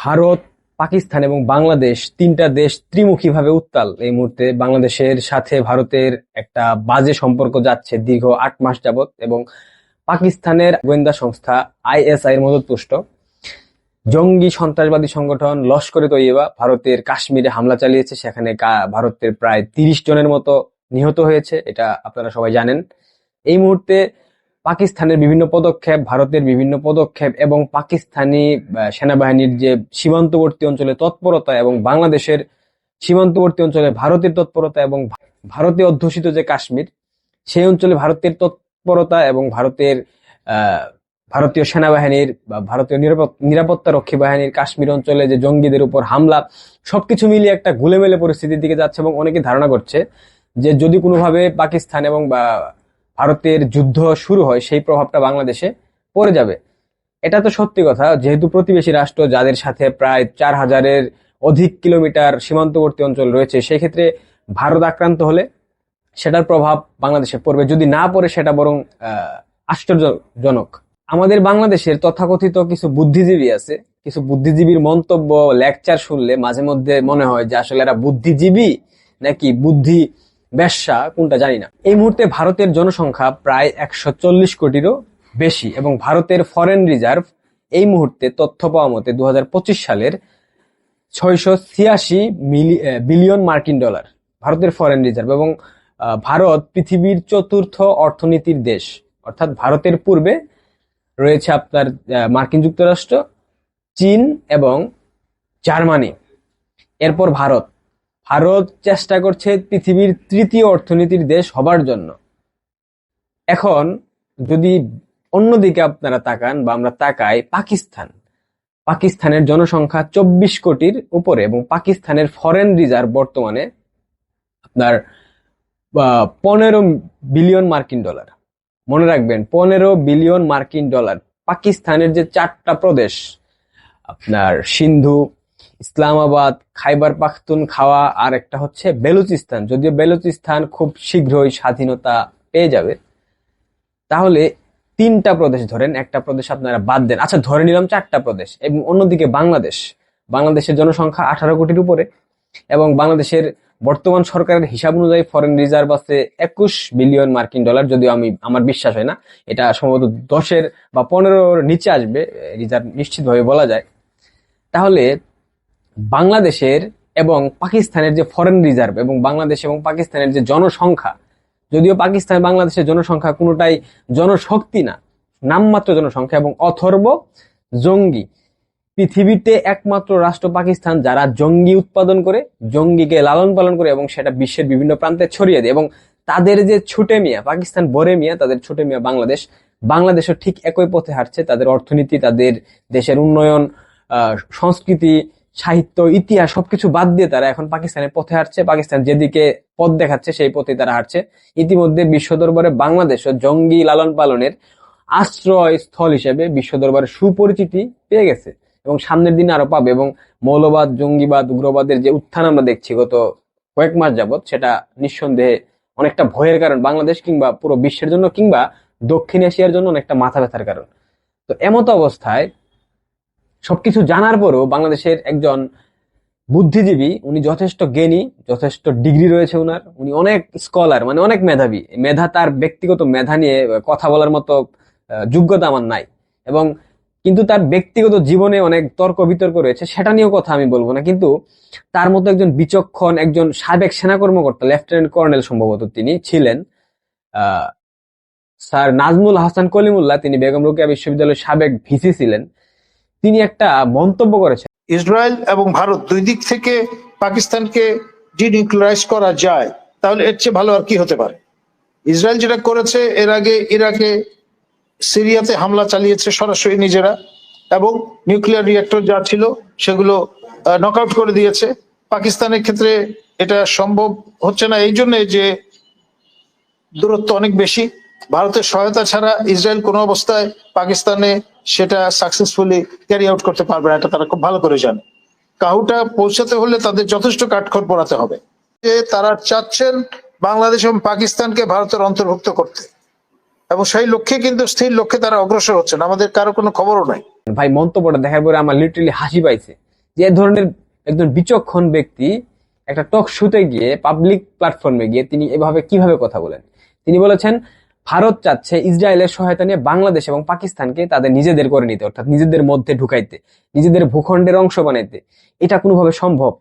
ভারত, পাকিস্তান এবং বাংলাদেশ তিনটা দেশ ত্রিমুখীভাবে উত্তাল। এই মুহূর্তে বাংলাদেশের সাথে ভারতের একটা বাজে সম্পর্ক যাচ্ছে দীর্ঘ আট মাস যাবৎ এবং পাকিস্তানের গোয়েন্দা সংস্থা আইএসআই এর মদতপুষ্ট জঙ্গি সন্ত্রাসবাদী সংগঠন লস্করে তৈয়বা ভারতের কাশ্মীরে হামলা চালিয়েছে। সেখানে ভারতের প্রায় তিরিশ জনের মতো নিহত হয়েছে, এটা আপনারা সবাই জানেন। এই মুহূর্তে পাকিস্তানের বিভিন্ন পদক্ষেপ, ভারতের বিভিন্ন পদক্ষেপ এবং পাকিস্তানি সেনাবাহিনীর যে সীমান্তবর্তী অঞ্চলে তৎপরতা এবং বাংলাদেশের সীমান্তবর্তী অঞ্চলে ভারতের তৎপরতা এবং ভারতে অধ্যুষিত যে কাশ্মীর, সেই অঞ্চলে ভারতের তৎপরতা এবং ভারতের ভারতীয় সেনাবাহিনীর বা ভারতীয় নিরাপত- নিরাপত্তা রক্ষী বাহিনীর কাশ্মীর অঞ্চলে যে জঙ্গিদের উপর হামলা, সবকিছু মিলিয়ে একটা গুলেমেলে পরিস্থিতির দিকে যাচ্ছে এবং অনেকে ধারণা করছে যে যদি কোনোভাবে পাকিস্তান এবং ভারতের যুদ্ধ শুরু হয়, সেই প্রভাবটা বাংলাদেশে পড়ে যাবে। এটা তো সত্যি কথা, যেহেতু প্রতিবেশী রাষ্ট্র যাদের সাথে প্রায় চার হাজারের অধিক কিলোমিটার সীমান্তবর্তী অঞ্চল রয়েছে সেই ক্ষেত্রে ভারত আক্রান্ত হলে সেটার প্রভাব বাংলাদেশে পড়বে। যদি না পড়ে, সেটা বরং আশ্চর্যজনক। আমাদের বাংলাদেশের তথাকথিত কিছু বুদ্ধিজীবী আছে, কিছু বুদ্ধিজীবীর মন্তব্য লেকচার শুনলে মাঝে মধ্যে মনে হয় যে আসলে এরা বুদ্ধিজীবী নাকি বুদ্ধি ব্যবসা কোনটা জানি না। এই মুহূর্তে ভারতের জনসংখ্যা প্রায় একশো চল্লিশ কোটিরও বেশি এবং ভারতের ফরেন রিজার্ভ এই মুহূর্তে তথ্য পাওয়া মতে দু হাজার পঁচিশ সালের ছয়শো ছিয়াশি বিলিয়ন মার্কিন ডলার ভারতের ফরেন রিজার্ভ এবং ভারত পৃথিবীর চতুর্থ অর্থনীতির দেশ। অর্থাৎ ভারতের পূর্বে রয়েছে আপনার মার্কিন যুক্তরাষ্ট্র, চীন এবং জার্মানি। এরপর ভারত। ভারত চেষ্টা করছে পৃথিবীর তৃতীয় অর্থনীতির দেশ হবার জন্য। এখন যদি অন্যদিকে আপনারা তাকান বা আমরা তাকাই, পাকিস্তান। পাকিস্তানের জনসংখ্যা চব্বিশ কোটির উপরে এবং পাকিস্তানের ফরেন রিজার্ভ বর্তমানে আপনার পনেরো বিলিয়ন মার্কিন ডলার। মনে রাখবেন, পনেরো বিলিয়ন মার্কিন ডলার। পাকিস্তানের যে চারটা প্রদেশ, আপনার সিন্ধু ইসলামাবাদ, খাইবার পাখতুন খাওয়া, আর একটা হচ্ছে বেলুচিস্তান। যদিও বেলুচিস্তান খুব শীঘ্রই স্বাধীনতা পেয়ে যাবে। তাহলে তিনটা প্রদেশ ধরেন, একটা প্রদেশ আপনারা বাদ দেন। আচ্ছা ধরে নিলাম চারটা প্রদেশ, এবং অন্যদিকে বাংলাদেশ। বাংলাদেশের জনসংখ্যা আঠারো কোটির উপরে, এবং বাংলাদেশের বর্তমান সরকারের হিসাব অনুযায়ী ফরেন রিজার্ভ আছে একুশ বিলিয়ন মার্কিন ডলার, যদিও আমি, আমার বিশ্বাস হয় না। এটা সম্ভবত দশের বা পনেরোর নিচে আসবে রিজার্ভ নিশ্চিতভাবে বলা যায়। তাহলে বাংলাদেশের এবং পাকিস্তানের যে ফরেন রিজার্ভ এবং বাংলাদেশ এবং পাকিস্তানের যে জনসংখ্যা, যদিও পাকিস্তান বাংলাদেশের জনসংখ্যা কোনোটাই জনশক্তি না, নামমাত্র জনসংখ্যা এবং অথর্ব জঙ্গি। পৃথিবীতে একমাত্র রাষ্ট্র পাকিস্তান যারা জঙ্গি উৎপাদন করে, জঙ্গিকে লালন পালন করে এবং সেটা বিশ্বের বিভিন্ন প্রান্তে ছড়িয়ে দেয় এবং তাদের যে ছুটে মিয়া, পাকিস্তান বরে মিয়া, তাদের ছুটে মিয়া বাংলাদেশ, বাংলাদেশও ঠিক একই পথে হাঁটছে। তাদের অর্থনীতি, তাদের দেশের উন্নয়ন সংস্কৃতি সাহিত্য, ইতিহাস সবকিছু বাদ দিয়ে তারা এখন পাকিস্তানের পথে হাঁটছে। পাকিস্তান যেদিকে পথ দেখাচ্ছে, সেই পথে তারা হাঁটছে। ইতিমধ্যে বিশ্ব দরবারে বাংলাদেশ ও জঙ্গি লালন পালনের আশ্রয় স্থল হিসেবে বিশ্ব দরবারে সুপরিচিতি পেয়ে গেছে এবং সামনের দিনে আরও পাবে এবং মৌলবাদ, জঙ্গিবাদ, উগ্রবাদের যে উত্থান আমরা দেখছি গত কয়েক মাস যাবৎ, সেটা নিঃসন্দেহে অনেকটা ভয়ের কারণ বাংলাদেশ কিংবা পুরো বিশ্বের জন্য কিংবা দক্ষিণ এশিয়ার জন্য অনেকটা মাথা ব্যথার কারণ। তো এমত অবস্থায় সবকিছু জানার পরও বাংলাদেশের একজন বুদ্ধিজীবী, উনি যথেষ্ট জ্ঞানী, যথেষ্ট ডিগ্রি রয়েছে উনার। উনি অনেক স্কলার মানে অনেক মেধাবী। মেধা তার ব্যক্তিগত মেধা নিয়ে কথা বলার মতো যোগ্যতা আমার নাই। এবং কিন্তু তার ব্যক্তিগত জীবনে অনেক তর্ক বিতর্ক রয়েছে, সেটা নিয়েও কথা আমি বলব না। কিন্তু তার মতো একজন বিচক্ষণ, একজন সাবেক সেনা কর্মকর্তা লেফটেন্যান্ট কর্নেল সম্ভবত তিনি ছিলেন। স্যার নাজমুল হাসান কলিমুল্লাহ, তিনি বেগম রোকেয়া বিশ্ববিদ্যালয়ের সাবেক ভিসি ছিলেন। তিনি একটা মন্তব্য করেছেন। ইসরায়েল এবং ভারত দুই দিক থেকে পাকিস্তানকে ডিনিউক্লিয়ারাইজ করা যায়, তাহলে এর চেয়ে ভালো আর কি হতে পারে? ইসরায়েল যেটা করেছে, এর আগে ইরাকে, সিরিয়াতে হামলা চালিয়েছে সরাসরি নিজেরা, এবং নিউক্লিয়ার রিয়েক্টর যা ছিল সেগুলো নক করে দিয়েছে। পাকিস্তানের ক্ষেত্রে এটা সম্ভব হচ্ছে না, এই জন্য যে দূরত্ব অনেক বেশি। ভারতের সহায়তা ছাড়া ইসরায়েল কোনো অবস্থায় পাকিস্তানে সেটা সাকসেসফুলি ক্যারি আউট করতে পারবে না, এটা তারা খুব ভালো করে জানে। কাহুটা পৌঁছাতে হলে তাদের যথেষ্ট কাঠখড় পড়াতে হবে। যে তারা চাচ্ছেন বাংলাদেশ এবং পাকিস্তানকে ভারতের অন্তর্ভুক্ত করতে। এবং সেই লক্ষ্যে কিন্তু স্থির লক্ষ্যে তারা অগ্রসর হচ্ছেন, আমাদের কারও কোনো খবরও নাই। ভাই মন্তব্যটা দেখার পরে আমার লিটারালি হাসি পাইছে। যে ধরনের একজন বিচক্ষণ ব্যক্তি একটা টক শুতে গিয়ে পাবলিক প্ল্যাটফর্মে গিয়ে তিনি এভাবে কীভাবে কথা বলেন? তিনি বলেছেন ভারত চাচ্ছে ইসরায়েলের সহায়তা নিয়ে বাংলাদেশ এবং পাকিস্তানকে তাদের নিজেদের করে নিতে, অর্থাৎ নিজেদের মধ্যে ঢুকাইতে, নিজেদের ভূখণ্ডের অংশ বানাইতে। এটা কোনোভাবে সম্ভব?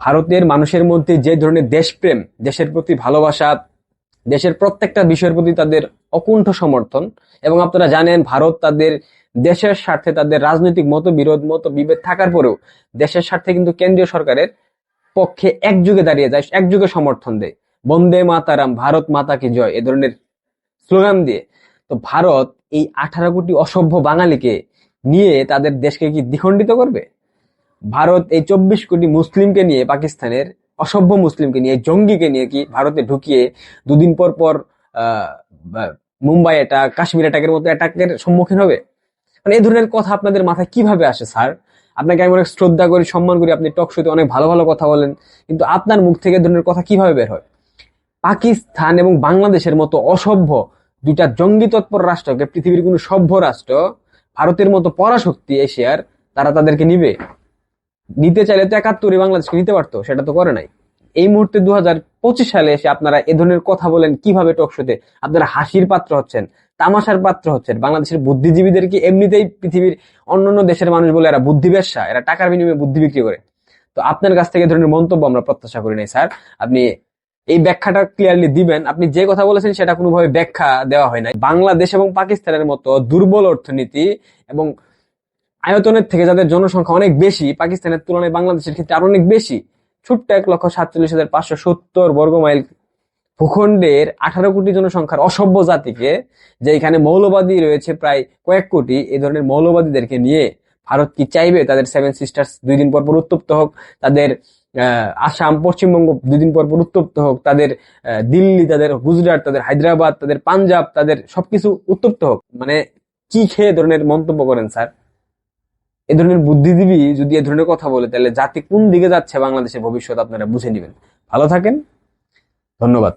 ভারতের মানুষের মধ্যে যে ধরনের দেশপ্রেম, দেশের প্রতি ভালোবাসা, দেশের প্রত্যেকটা বিষয়ের প্রতি তাদের অকুণ্ঠ সমর্থন, এবং আপনারা জানেন ভারত তাদের দেশের স্বার্থে তাদের রাজনৈতিক মতবিরোধ মত বিভেদ থাকার পরেও দেশের স্বার্থে কিন্তু কেন্দ্রীয় সরকারের পক্ষে একযুগে দাঁড়িয়ে যায়, একযুগে সমর্থন দেয়। বন্দে মাতারাম, ভারত মাতা কি জয়, এ ধরনের স্লোগান দিয়ে। তো ভারত এই আঠারো কোটি অসভ্য বাঙালিকে নিয়ে তাদের দেশকে কি দ্বিখণ্ডিত করবে? ভারত এই চব্বিশ কোটি মুসলিমকে নিয়ে, পাকিস্তানের অসভ্য মুসলিমকে নিয়ে, জঙ্গিকে নিয়ে কি ভারতে ঢুকিয়ে দুদিন পর পর মুম্বাই অ্যাটাক কাশ্মীর অ্যাটাকের মতো অ্যাটাকের সম্মুখীন হবে? মানে এই ধরনের কথা আপনাদের মাথায় কীভাবে আসে, স্যার? আপনাকে আমি অনেক শ্রদ্ধা করি, সম্মান করি, আপনি টক শোতে অনেক ভালো ভালো কথা বলেন, কিন্তু আপনার মুখ থেকে ধরনের কথা কীভাবে বের হয়? পাকিস্তান এবং বাংলাদেশের মতো অসভ্য দুইটা জঙ্গি তৎপর রাষ্ট্রকে পৃথিবীর কোনো সভ্য রাষ্ট্র, ভারতের মতো পরাশক্তি এশিয়ার, তারা তাদেরকে নিবে। নিতে চাইলে তো একাত্তরে বাংলাদেশকে নিতে পারতো, সেটা তো করে নাই। এই মুহূর্তে দুহাজার পঁচিশ সালে এসে আপনারা এ ধরনের কথা বলেন, কীভাবে টকশোতে আপনারা হাসির পাত্র হচ্ছেন, তামাশার পাত্র হচ্ছেন। বাংলাদেশের বুদ্ধিজীবীদেরকে এমনিতেই পৃথিবীর অন্যান্য দেশের মানুষ বলে এরা বুদ্ধি ব্যবসা এরা টাকার বিনিময়ে বুদ্ধি বিক্রি করে? তো আপনার কাছ থেকে ধরনের মন্তব্য আমরা প্রত্যাশা করি নাই, স্যার। আপনি এই ব্যাখ্যাটা ক্লিয়ারলি দিবেন। আপনি যে কথা বলেছেন সেটা কোনোভাবে ব্যাখ্যা দেওয়া হয় নাই। বাংলাদেশ এবং পাকিস্তানের মতো দুর্বল অর্থনীতি এবং আয়তনের থেকে যাদের জনসংখ্যা অনেক বেশি, পাকিস্তানের তুলনায় বাংলাদেশের ক্ষেত্রে আরও অনেক বেশি। ছোট্ট এক লক্ষ সাতচল্লিশ হাজার পাঁচশো সত্তর বর্গ মাইল ভূখণ্ডের আঠারো কোটি জনসংখ্যার অসভ্য জাতিকে যে এখানে মৌলবাদী রয়েছে প্রায় কয়েক কোটি এই ধরনের মৌলবাদীদেরকে নিয়ে ভারত কি চাইবে? তাদের সেভেন সিস্টার্স দুই দিন পর পর উত্তপ্ত হোক। তাদের আসাম, পশ্চিমবঙ্গ দুই দিন পর পর উত্তপ্ত হোক। তাদের দিল্লি, তাদের গুজরাট, তাদের হায়দ্রাবাদ, তাদের পাঞ্জাব, তাদের সবকিছু উত্তপ্ত হোক। মানে কি খেয়ে ধরনের মন্তব্য করেন স্যার? এ ধরনের বুদ্ধিজীবী যদি এ ধরনের কথা বলে, তাহলে জাতি কোন দিকে যাচ্ছে বাংলাদেশের ভবিষ্যৎ আপনারা বুঝে নেবেন। ভালো থাকেন। ধন্যবাদ।